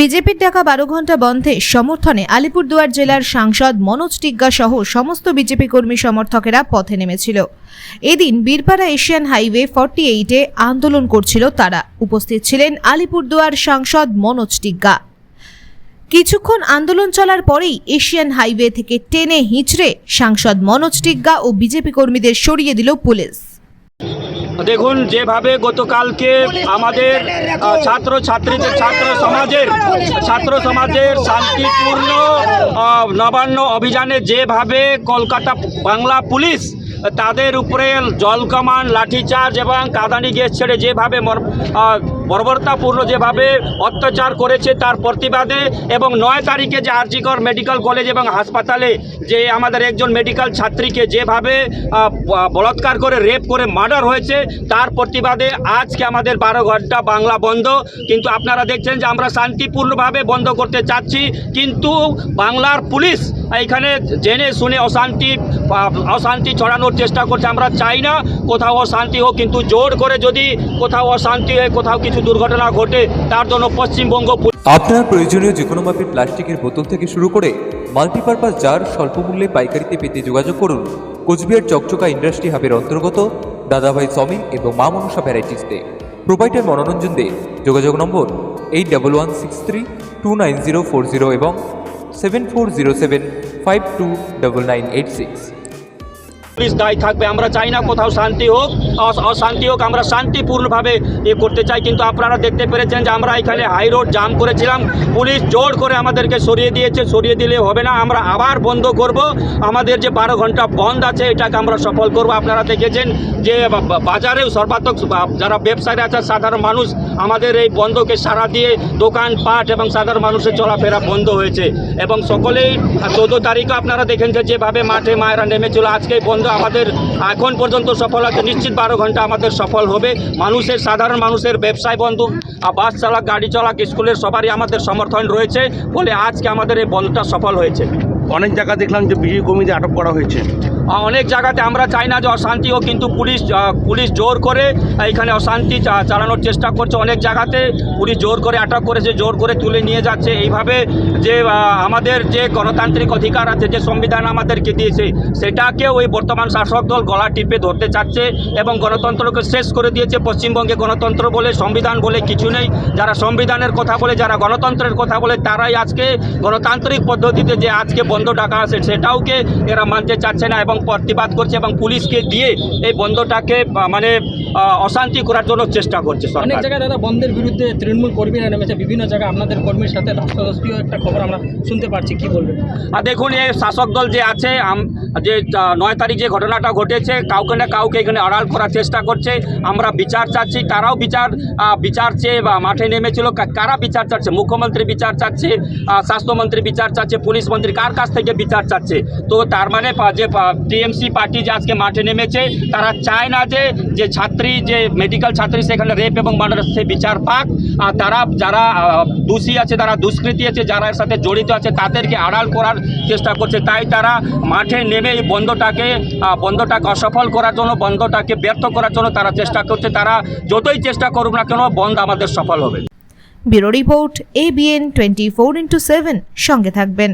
বিজেপির ডাকা বারো ঘণ্টা বন্ধে সমর্থনে আলিপুরদুয়ার জেলার সাংসদ মনোজ টিগ্গা সহ সমস্ত বিজেপি কর্মী সমর্থকেরা পথে নেমেছিল। এদিন বীরপাড়া এশিয়ান হাইওয়ে ফর্টি এইটে আন্দোলন করছিল তারা। উপস্থিত ছিলেন আলিপুরদুয়ার সাংসদ মনোজ টিগ্গা। কিছুক্ষণ আন্দোলন চলার পরেই এশিয়ান হাইওয়ে থেকে টেনে হিঁচড়ে সাংসদ মনোজ টিগ্গা ও বিজেপি কর্মীদের সরিয়ে দিল পুলিশ। দেখুন, যেভাবে গতকালকে আমাদের ছাত্র ছাত্রীদের ছাত্র সমাজের ছাত্র সমাজের শান্তিপূর্ণ নবান্ন অভিযানে যেভাবে কলকাতা বাংলা পুলিশ তাদের উপরে জলকমান লাঠিচার্জ এবং কাদানি গ্যাস ছেড়ে যেভাবে বর্বরতাপূর্ণ যেভাবে অত্যাচার করেছে তার প্রতিবাদে এবং নয় তারিখে যে আরজিকর মেডিকেল কলেজ এবং হাসপাতালে যে আমাদের একজন মেডিকেল ছাত্রীকে যেভাবে বলাৎকার করে, রেপ করে, মার্ডার হয়েছে, তার প্রতিবাদে আজকে আমাদের বারো ঘণ্টা বাংলা বন্ধ। কিন্তু আপনারা দেখছেন যে আমরা শান্তিপূর্ণভাবে বন্ধ করতে চাচ্ছি, কিন্তু বাংলার পুলিশ এখানে জেনে শুনে অশান্তি অশান্তি ছড়ানোর চেষ্টা করছে। আমরা চাই না কোথাও অশান্তি হোক, কিন্তু জোর করে যদি কোথাও অশান্তি হয়, কোথাও কিছু দুর্ঘটনা ঘটে, তার জন্য পশ্চিমবঙ্গ আপনার প্রয়োজনীয় যে কোনো মাপের প্লাস্টিকের বোতল থেকে শুরু করে মাল্টিপারপাস জার স্বল্প মূল্যে পাইকারিতে পেতে যোগাযোগ করুন। কোচবিহার চকচকা ইন্ডাস্ট্রি হাবের অন্তর্গত দাদাভাই সমিল এবং মা মনসা ভ্যারাইটিসতে প্রোভাইডার মনোরঞ্জন দে। যোগাযোগ নম্বর eight double one six three two nine zero four zero এবং 7407 529986. পুলিশ দায়ী থাকবে, আমরা চাই না কোথাও শান্তি হোক অশান্তি হোক, আমরা শান্তিপূর্ণভাবে এ করতে চাই। কিন্তু আপনারা দেখতে পেরেছেন যে আমরা এখানে হাই রোড জাম করেছিলাম, পুলিশ জোর করে আমাদেরকে সরিয়ে দিয়েছে, সরিয়ে দিলে হবে না, আমরা আবার বন্ধ করব। আমাদের যে বারো ঘণ্টা বন্ধ আছে, এটাকে আমরা সফল করব। আপনারা দেখেছেন যে বাজারেও সর্বাত্মক যারা ব্যবসায়ী আছে, সাধারণ মানুষ, আমাদের এই বন্ধকে সারা দিয়ে দোকান, পাট এবং সাধারণ মানুষের চলাফেরা বন্ধ হয়েছে। এবং সকলেই, চোদ্দ তারিখে আপনারা দেখেন যেভাবে মাঠে মায়েরা নেমেছিল আজকে বন্ধ আমাদের এখন পর্যন্ত সফল আছে। নিশ্চিত বারো ঘণ্টা আমাদের সফল হবে। মানুষের, সাধারণ মানুষের ব্যবসায় বন্ধু, আর বাস চালাক, গাড়ি চালক, স্কুলের সবারই আমাদের সমর্থন রয়েছে বলে আজকে আমাদের এই বন্ধটা সফল হয়েছে। অনেক জায়গা দেখলাম যে বিজয়ী কর্মীদের আটক করা হয়েছে। অনেক জায়গাতে আমরা চাই না যে অশান্তি হোক, কিন্তু পুলিশ পুলিশ জোর করে এখানে অশান্তি চালানোর চেষ্টা করছে। অনেক জায়গাতে পুলিশ জোর করে আটক করেছে, জোর করে তুলে নিয়ে যাচ্ছে। এইভাবে যে আমাদের যে গণতান্ত্রিক অধিকার আছে, যে সংবিধান আমাদেরকে দিয়েছে, সেটাকে ওই বর্তমান শাসক দল গলা টিপে ধরতে চাচ্ছে এবং গণতন্ত্রকে শেষ করে দিয়েছে। পশ্চিমবঙ্গে গণতন্ত্র বলে, সংবিধান বলে কিছু নেই। যারা সংবিধানের কথা বলে, যারা গণতন্ত্রের কথা বলে, তারাই আজকে গণতান্ত্রিক পদ্ধতিতে যে আজকে বন্ধ ডাকা আছে সেটাওকে এরা মানতে চাচ্ছে না এবং প্রতিবাদ করছে এবং পুলিশকে দিয়ে এই বন্ধটাকে মানে অশান্তি করার জন্য চেষ্টা করছে অনেক জায়গায় দাদা বন্ধের বিরুদ্ধে তৃণমূল কর্মীরা নেমেছে বিভিন্ন জায়গায় আপনাদের কর্মীর সাথে ধস্তাধস্তিও একটা খবর আমরা শুনতে পারছি কি বলবেন? আর দেখুন এই শাসক দল যে আছে যে নয় তারিখ যে ঘটনাটা ঘটেছে কাউকে না কাউকে এখানে আড়াল করার চেষ্টা করছে। আমরা বিচার চাচ্ছি তারাও বিচার বিচার চেয়ে বা মাঠে নেমেছিল। কারা বিচার চাচ্ছে? মুখ্যমন্ত্রী বিচার চাচ্ছে স্বাস্থ্যমন্ত্রী বিচার চাচ্ছে পুলিশ মন্ত্রী কার কাছ থেকে বিচার চাচ্ছে? তো তার মানে পা- যে টিএমসি পার্টি যে আজকে মাঠে নেমেছে, তারা চায় না যে যে ছাত্রী, যে মেডিকেল ছাত্রী, সেখানে রেপ এবং মার্ডার সে বিচার পাক। আর তারা যারা দোষী আছে তারা দুষ্কৃতী আছে, যারা এর সাথে জড়িত আছে, তাদেরকে আড়াল করার চেষ্টা করছে। তাই তারা মাঠে নেমে এই বন্ধটাকে বন্ধটাকে অসফল করার জন্য, বন্ধটাকে ব্যর্থ করার জন্য তারা চেষ্টা করছে। তারা যতই চেষ্টা করুক না কেন, বন্ধ আমাদের সফল হবে। Bureau report ABN twenty four into seven সঙ্গে থাকবেন।